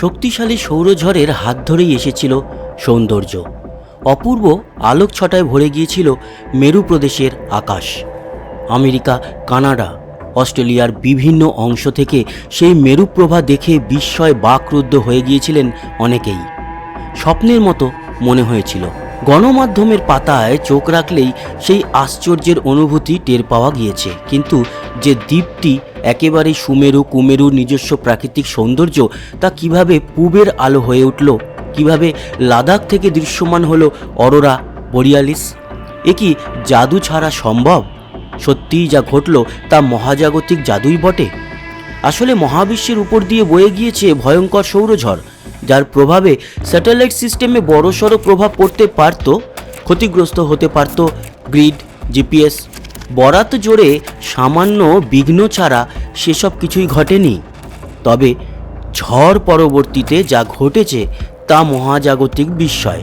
শক্তিশালী সৌরঝড়ের হাত ধরেই এসেছিল সৌন্দর্য। অপূর্ব আলোক ছটায় ভরে গিয়েছিল মেরু প্রদেশের আকাশ। আমেরিকা, কানাডা, অস্ট্রেলিয়ার বিভিন্ন অংশ থেকে সেই মেরুপ্রভা দেখে বিস্ময় বাকরুদ্ধ হয়ে গিয়েছিলেন অনেকেই। স্বপ্নের মতো মনে হয়েছিল। গণমাধ্যমের পাতায় চোখ রাখলেই সেই আশ্চর্যের অনুভূতি টের পাওয়া গিয়েছে। কিন্তু যে দ্বীপটি একেবারে সুমেরু কুমেরু নিজস্ব প্রাকৃতিক সৌন্দর্য তা কীভাবে পূবের আলো হয়ে উঠল? কীভাবে লাদাখ থেকে দৃশ্যমান হলো অরোরা বরিয়ালিস? এ কি জাদু ছাড়া সম্ভব? সত্যিই যা ঘটল তা মহাজাগতিক জাদুই বটে। আসলে মহাবিশ্বের উপর দিয়ে বয়ে গিয়েছে ভয়ঙ্কর সৌরঝড়, যার প্রভাবে স্যাটেলাইট সিস্টেমে বড়সড় প্রভাব পড়তে পারত, ক্ষতিগ্রস্ত হতে পারত গ্রিড, জিপিএস। বরাত জোরে সামান্য বিঘ্ন ছাড়া সেসব কিছুই ঘটেনি। তবে ঝড় পরবর্তীতে যা ঘটেছে তা মহাজাগতিক বিস্ময়।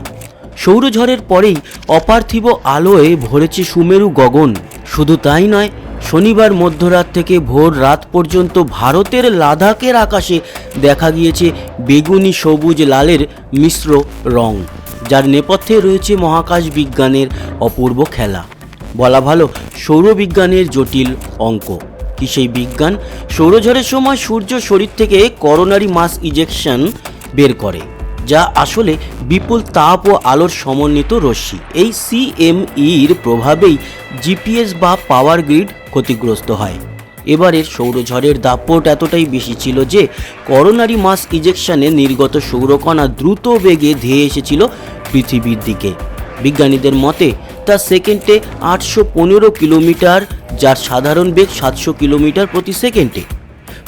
সৌরঝড়ের পরেই অপার্থিব আলোয় ভরেছে সুমেরু গগন। শুধু তাই নয়, শনিবার মধ্যরাত থেকে ভোর রাত পর্যন্ত ভারতের লাদাখের আকাশে দেখা গিয়েছে বেগুনি সবুজ লালের মিশ্র রং, যার নেপথ্যে রয়েছে মহাকাশ বিজ্ঞানের অপূর্ব খেলা। বলা ভালো, সৌরবিজ্ঞানের জটিল অঙ্ক। কি সেই বিজ্ঞান? সৌরঝড়ের সময় সূর্য শরীর থেকে করোনারি মাস ইজেকশন বের করে, যা আসলে বিপুল তাপ ও আলোর সমন্বিত রশ্মি। এই সিএমইর প্রভাবেই জিপিএস বা পাওয়ার গ্রিড ক্ষতিগ্রস্ত হয়। এবারের সৌরঝড়ের দাপট এতটাই বেশি ছিল যে করোনারি মাস ইজেকশনে নির্গত সৌরকণা দ্রুত বেগে ধেয়ে এসেছিল পৃথিবীর দিকে। বিজ্ঞানীদের মতে, তা সেকেন্ডে আটশো পনেরো কিলোমিটার, যার সাধারণ বেগ সাতশো কিলোমিটার প্রতি সেকেন্ডে।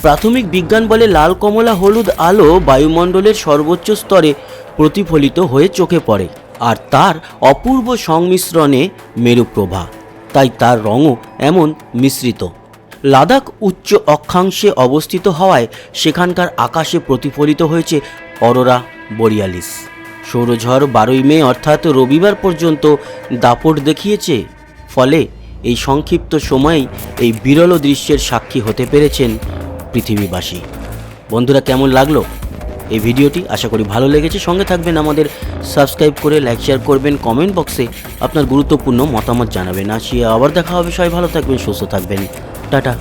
প্রাথমিক বিজ্ঞান বলে লাল কমলা হলুদ আলো বায়ুমণ্ডলের সর্বোচ্চ স্তরে প্রতিফলিত হয়ে চোখে পড়ে, আর তার অপূর্ব সংমিশ্রণে মেরুপ্রভা। তাই তার রঙও এমন মিশ্রিত। লাদাখ উচ্চ অক্ষাংশে অবস্থিত হওয়ায় সেখানকার আকাশে প্রতিফলিত হয়েছে অরোরা বরিয়ালিস। সৌরঝড় বারোই মে অর্থাৎ রবিবার পর্যন্ত দাপট দেখিয়েছে। ফলে এই সংক্ষিপ্ত সময়েই এই বিরল দৃশ্যের সাক্ষী হতে পেরেছেন পৃথিবীবাসী। বন্ধুরা, কেমন লাগল? এই ভিডিওটি আশা করি ভালো লেগেছে। সঙ্গে থাকবেন আমাদের সাবস্ক্রাইব করে, লাইক, শেয়ার করবেন। কমেন্ট বক্সে আপনার গুরুত্বপূর্ণ মতামত জানাবেন। আসিয়ে আবার দেখা হবে। সবাই ভালো থাকবেন, সুস্থ থাকবেন। টাটা।